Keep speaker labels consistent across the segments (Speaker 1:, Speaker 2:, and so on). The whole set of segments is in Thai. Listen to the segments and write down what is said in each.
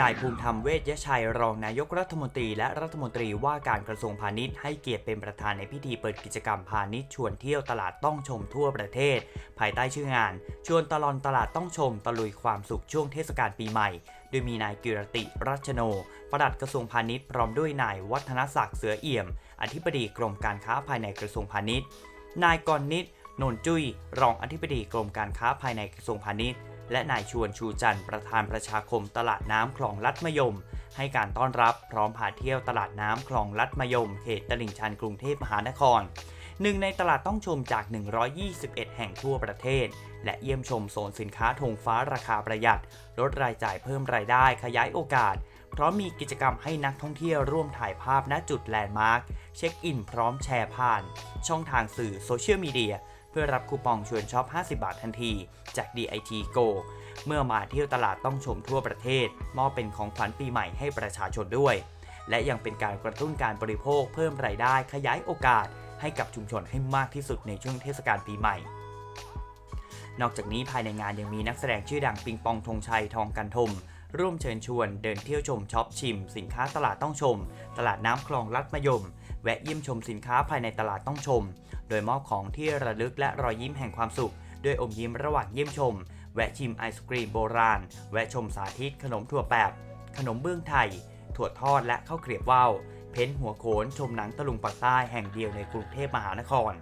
Speaker 1: นายภูมิธรรมเวชยชัยรองนายกรัฐมนตรีและรัฐมนตรีว่าการกระทรวงพาณิชย์ให้เกียรติเป็นประธานในพิธีเปิดกิจกรรมพาณิชย์ชวนเที่ยวตลาดต้องชมทั่วประเทศ ภายใต้ชื่องาน ชวนตลอนตลาดต้องชมตะลุยความสุขช่วงเทศกาลปีใหม่ โดยมีนายกิรติรัชโนปลัดกระทรวงพาณิชย์พร้อมด้วยนายวัฒนศักดิ์เสือเอี่ยม อธิบดีกรมการค้าภายในกระทรวงพาณิชย์ นายกรณิตนนจุ้ยรองอธิบดีกรมการค้าภายในกระทรวงพาณิชย์ และนายชวนชูจันทร์ประธานประชาคมตลาดน้ำคลองลัดมะยม ให้การต้อนรับพร้อมพาเที่ยวตลาดน้ำคลองลัดมะยม เขตตลิ่งชันกรุงเทพมหานครหนึ่งในตลาดต้องชมจาก 121 แห่งทั่วประเทศ และเยี่ยมชมโซนสินค้าธงฟ้าราคาประหยัด ลดรายจ่ายเพิ่มรายได้ขยายโอกาสพร้อมมีกิจกรรมให้นักท่องเที่ยวร่วมถ่ายภาพณจุดแลนด์มาร์คเช็คอินพร้อมแชร์ผ่าน ช่องทางสื่อโซเชียลมีเดีย พื่อรับคูปองชวนช็อป 50 บาททันที จาก DIT Go เมื่อมาเที่ยวตลาดต้องชมทั่วประเทศ มอบเป็นของขวัญปีใหม่ให้ประชาชนด้วย และยังเป็นการกระตุ้นการบริโภคเพิ่มรายได้ขยายโอกาส ให้กับชุมชนให้มากที่สุดในช่วงเทศกาลปีใหม่ นอกจากนี้ภายในงานยังมีนักแสดงชื่อดังปิงปองธงชัยทองกันทมร่วมเชิญชวนเดินเที่ยวชมช็อปชิม สินค้าตลาดต้องชม ตลาดน้ำคลองลัดมะยม แวะเยี่ยมชมสินค้าภายในตลาดต้องชม โดยมอบของที่ระลึกและรอยยิ้มแห่งความสุข ด้วยอมยิ้มระหว่างเยี่ยมชม แวะชิมไอศกรีมโบราณ แวะชมสาธิตขนมถั่วแปบ ขนมเบื้องไทย ถั่วทอดและข้าวเกรียบว่าวเพ้นหัวโขนชมหนังตะลุงปักใต้แห่งเดียวในกรุงเทพมหานคร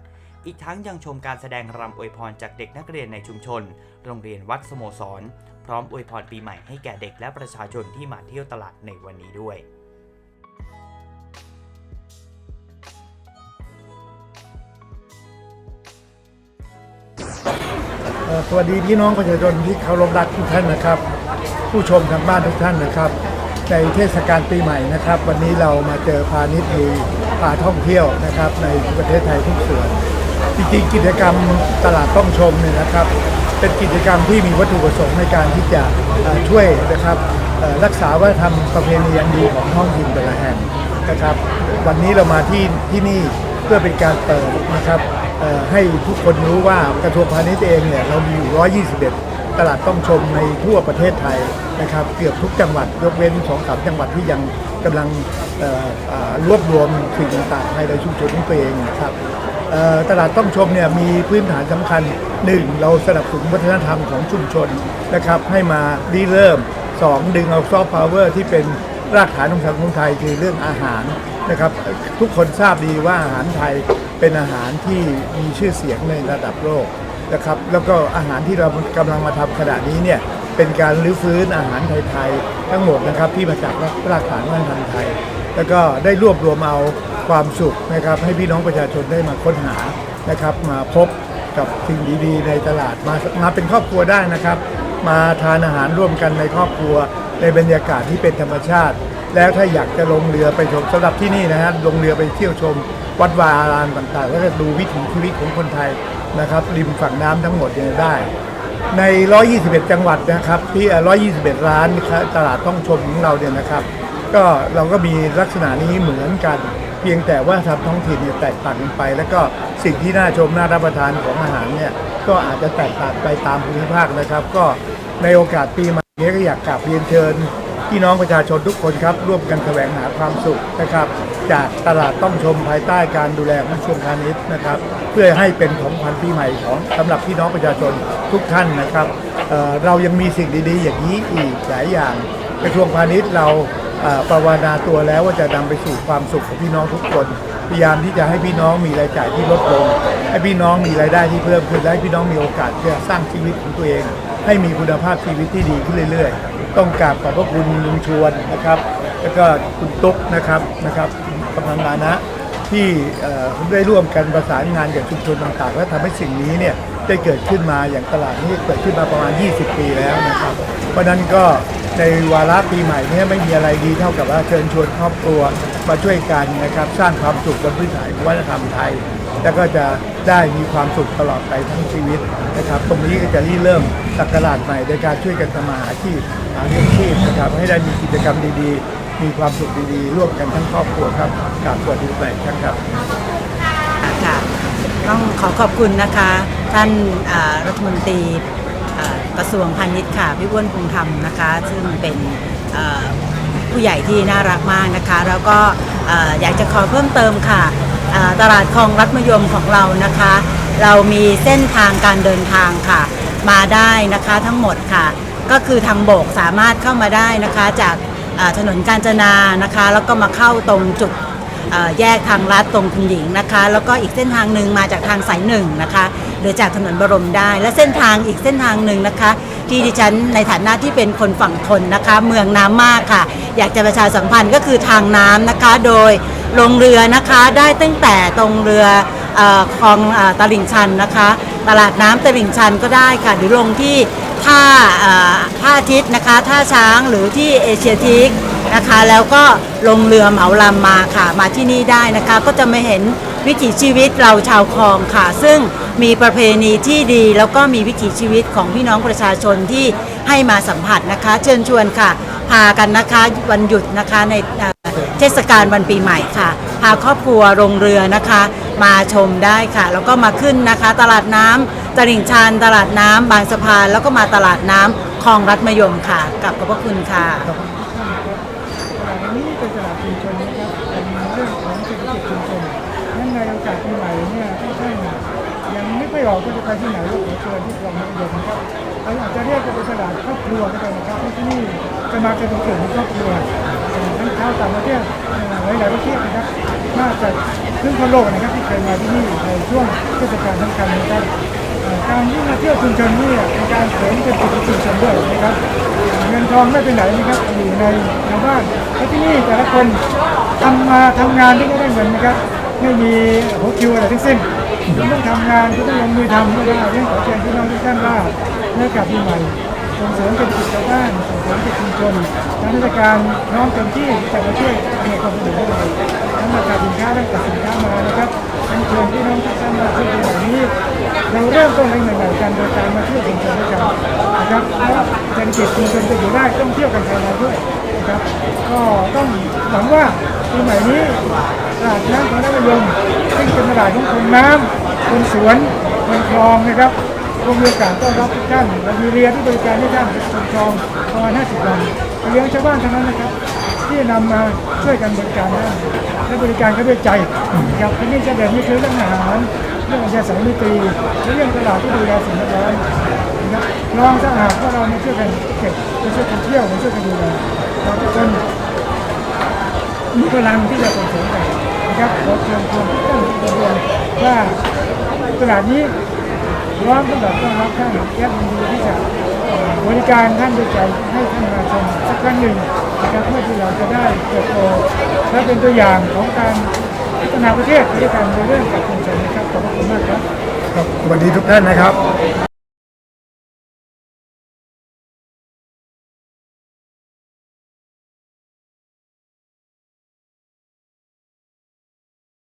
Speaker 1: อีกทั้งยังชมการแสดงรำอวยพรจากเด็กนักเรียนในชุมชน โรงเรียนวัดสโมสร พร้อมอวยพรปีใหม่ให้แก่เด็กและประชาชนที่มาเที่ยวตลาดในวันนี้ด้วย
Speaker 2: สวัสดีพี่น้องประชาชนที่เคารพรักทุกท่านนะครับ ผู้ชมทางบ้านทุกท่านนะครับ ในเทศกาลปีใหม่นะครับ วันนี้เรามาเจอพาณิชย์ลุยพาท่องเที่ยวนะครับ ในประเทศไทยทุกส่วน จริงๆกิจกรรมตลาดต้องชมเนี่ยนะครับ เป็นกิจกรรมที่มีวัตถุประสงค์ในการที่จะช่วยนะครับรักษาวัฒนธรรมประเพณีอันดีของท้องถิ่นแต่ละแห่งนะครับ วันนี้เรามาที่ที่นี่เพื่อเป็นการเปิดนะครับ ให้ทุกคนรู้ว่ากระทรวงพาณิชย์เองเนี่ยเรามีอยู่ 121 ตลาดต้องชมในทั่วประเทศไทยนะครับ เกือบทุกจังหวัดยกเว้นสองสามจังหวัดที่ยังกำลังรวบรวมสิ่งต่างๆภายในชุมชนของตัวเองนะครับตลาดต้องชมเนี่ยมีพื้นฐานสำคัญหนึ่งเราสนับสนุนวัฒนธรรมของชุมชนนะครับให้มารีเริ่มสองดึงเอาซอฟต์พาวเวอร์ที่เป็นรากฐานของสังคมไทยคือเรื่องอาหาร นะครับทุกคนทราบดีว่าอาหารไทยเป็นอาหารที่มีชื่อเสียงในระดับโลกนะครับแล้วก็อาหารที่เรากำลังมาทำขณะนี้เนี่ยเป็นการรื้อฟื้นอาหารไทยๆทั้งหมดนะครับที่มาจากรากฐานวัฒนธรรมไทย แล้วก็ได้รวบรวมเอาความสุขนะครับให้พี่น้องประชาชนได้มาค้นหานะครับมาพบกับสิ่งดีๆ ในตลาดมามาเป็นครอบครัวได้นะครับ มาทานอาหารร่วมกันในครอบครัวในบรรยากาศที่เป็นธรรมชาติ แล้วถ้าอยากจะลงเรือไปชมสำหรับที่นี่นะฮะลงเรือไปเที่ยวชม วัดวาอารามต่างๆ แล้วก็ดูวิถีชีวิตของคนไทยนะครับริมฝั่งน้ำทั้งหมดเนี่ยได้ ใน 121 จังหวัดนะครับ ที่ 121 ร้านนครับตลาดต้องชมของเราเนี่ยนะครับ ก็เราก็มีลักษณะนี้เหมือนกัน เพียงแต่ว่าทำท้องถิ่นเนี่ยแตกต่างกันไป แล้วก็สิ่งที่น่าชมน่ารับประทานของอาหารเนี่ยก็อาจจะแตกต่างไปตามภูมิภาคนะครับ ก็ในโอกาสปีใหม่นี้ก็อยากกราบเรียนเชิญ พี่น้องประชาชนทุกคนครับ ร่วมกันแสวงหาความสุขนะครับ จากตลาดต้องชมภายใต้การดูแลของกระทรวงพาณิชย์นะครับ เพื่อให้เป็นของขวัญปีใหม่ของสำหรับพี่น้องประชาชนทุกท่านนะครับเเรายังมีสิ่งดีๆ อย่างนี้อีกหลายอย่างกระทรวงพาณิชย์เราเประวานาตัวแล้วว่าจะนำไปสู่ความสุขของพี่น้องทุกคนพยายามที่จะให้พี่น้องมีรายจ่ายที่ลดลง ให้พี่น้องมีรายได้ที่เพิ่มขึ้นและให้พี่น้องมีโอกาสที่จะสร้างชีวิตของตัวเอง ให้มีคุณภาพชีวิตที่ดีขึ้นเรื่อยๆ ต้องกราบขอบพระคุณลุงชวนนะครับ แล้วก็คุณตุ๊กนะครับนะครับกำลังงานะที่ได้ร่วมกันประสานงานกับชุมชนต่างๆ และทำให้สิ่งนี้เนี่ยได้เกิดขึ้นมาอย่างตลาดนี้เกิดขึ้นมาประมาณ 20 ปีแล้วนะครับ เพราะนั้นก็ในวาระปีใหม่นี้ไม่มีอะไรดีเท่ากับว่าเชิญชวนครอบครัวมาช่วยกันนะครับ สร้างความสุขบนพื้นฐานวัฒนธรรมไทย แล้วก็จะ ได้มีความสุขตลอดไปทั้งชีวิตนะครับ ตรงนี้ก็จะรีเริ่มสักราชใหม่ในการช่วยกันทำมาหาอาชีพหาเลี้ยงชีพนะครับ ให้ได้มีกิจกรรมดีๆ มีความสุขดีๆ ร่วมกันทั้งครอบครัวครับกราบสวัสดีแปลกครับ
Speaker 3: ค่ะต้องขอขอบคุณนะคะ ท่านรัฐมนตรีกระทรวงพาณิชย์ค่ะพี่อ้วนคงธรรมนะคะ ซึ่งเป็นผู้ใหญ่ที่น่ารักมากนะคะ แล้วก็อยากจะขอเพิ่มเติมค่ะ ตลาดคลองรัฐมยมของเรานะคะ เรามีเส้นทางการเดินทางค่ะ มาได้นะคะทั้งหมดค่ะ ก็คือทางโบกสามารถเข้ามาได้นะคะจากถนนกาญจนานะคะ แล้วก็มาเข้าตรงจุดแยกทางลัดตรงคุณหญิงนะคะ แล้วก็อีกเส้นทางหนึ่งมาจากทางสายหนึ่งนะคะหรือจากถนนบรมได้ และเส้นทางอีกเส้นทางหนึ่งนะคะ ที่ดิฉันในฐานะที่เป็นคนฝั่งทนนะคะ เมืองน้ำมากค่ะ อยากจะประชาสัมพันธ์ก็คือทางน้ำนะคะ โดย ลงเรือนะคะได้ตั้งแต่ตรงเรืออคลองอตลิ่งชันนะคะ ตลาดน้ำตลิ่งชันก็ได้ค่ะ หรือลงที่ท่าท่าทิตย์นะคะท่าช้างหรือที่เอเชียทิกนะคะ แล้วก็ลงเรือเหมาลำมาค่ะ มาที่นี่ได้นะคะ ก็จะมาเห็นวิถีชีวิตเราชาวคลองค่ะ ซึ่งมีประเพณีที่ดี แล้วก็มีวิถีชีวิตของพี่น้องประชาชนที่ให้มาสัมผัสนะคะ เชิญชวนค่ะ พากันนะคะวันหยุดนะคะใน เทศกาลวันปีใหม่ค่ะ พาครอบครัวลงเรือนะคะ มาชมได้ค่ะ แล้วก็มาขึ้นนะคะ ตลาดน้ำตลิ่งชันตลาดน้ำบางสะพาน แล้วก็มาตลาดน้ำคลองรัฐมะยมค่ะกับขอบพระคุณค่ะ
Speaker 4: ตลาดนี้เป็นตลาดชุมชนนะครับเป็นเรื่องของเศรษฐกิจชุมชนนั้นในโอกาสปีใหม่เนี่ยท่านท่านยังไม่ค่อยออกก็จะไปที่ไหนก็ขอเชิญที่กองทัพเรือนะครับเราอาจจะเรียกว่าเป็นตลาดครอบครัวก็ได้นะครับเพราะที่นี่จะมากันเป็นกลุ่มครอบครัว ทั้งชาวต่างประเทศหลายหลายๆประเทศนะครับน่าจะขึ้นทั่วโลกนะครับที่เคยมาที่นี่ในช่วงเทศกาลสำคัญนะครับการที่มาเที่ยวชุมชนนี่เป็นการเสริมเศรษฐกิจชุมชนด้วยนะครับเงินทองไม่เป็นไหนนะครับอยู่ในชาวบ้านและที่นี่แต่ละคนทำมาทำงานที่ไม่ได้เงินนะครับไม่มีหัวคิวอะไรทั้งสิ้นคุณต้องทำงานคุณต้องลงมือทำก็ได้เรื่องขอเชิญพี่น้องทุกท่านว่าเมื่อกลับปีใหม่ ส่งเสริมเศรษฐกิจชาวบ้านส่งเสริมเศรษฐกิจชุมชนทางราชการน้องเต็มที่จะมาช่วยอำนความสะดวกให้เราทั้งราคาสินค้าและตัดสินค้ามานะครับเชิญพี่น้องทุกท่านมาช่วยในวันนี้เราเริ่มต้นในใหม่ๆกันโดยการมาเที่ยวชุมชนด้วยกันนะครับแล้วเศรษฐกิจชุมชนจะอยู่ได้ต้องเที่ยวกันภายในด้วยนะครับ ก็ต้องหวังว่าปีใหม่นี้ตลาดน้ำของนครยมซึ่งเป็นตลาดของคนน้ำคนสวนคนคลองนะครับ คงมีโอกาสต้อนรับทุกท่านเรามีเรือที่บริการให้ท่านคนคลองประมาณ50ลำเลี้ยงชาวบ้านทั้งนั้นนะครับ ที่นำมาช่วยกันบริการได้และบริการก็ด้วยใจครับที่นี่จะเด่นนี่คือเรื่องอาหารเรื่องอัญญาสัยมิตรีและเรื่องตลาดที่ดูแลสิ่งแวดล้อมนะครับลองสะอาดว่าเรามาช่วยกันเก็บมาช่วยกันเที่ยวมาช่วยกันดูแลเราทุกคนมีพลังที่จะส่งเสริมกันนะครับขอเชิญชวนทุกท่านทุกคนว่าตลาดนี้ ร้อมตั้งแต่ต้อนรับท่านและยินดีที่จะบริการท่านด้วยใจให้ท่านมาชมสักครั้งหนึ่งนะครับเพื่อที่เราจะได้เติบโตและเป็นตัวอย่างของการพัฒนาประเทศด้วยกันในเรื่องกับชุมชนนะครับขอบคุณมากครับ
Speaker 2: ครับสวัสดีทุกท่านนะครับ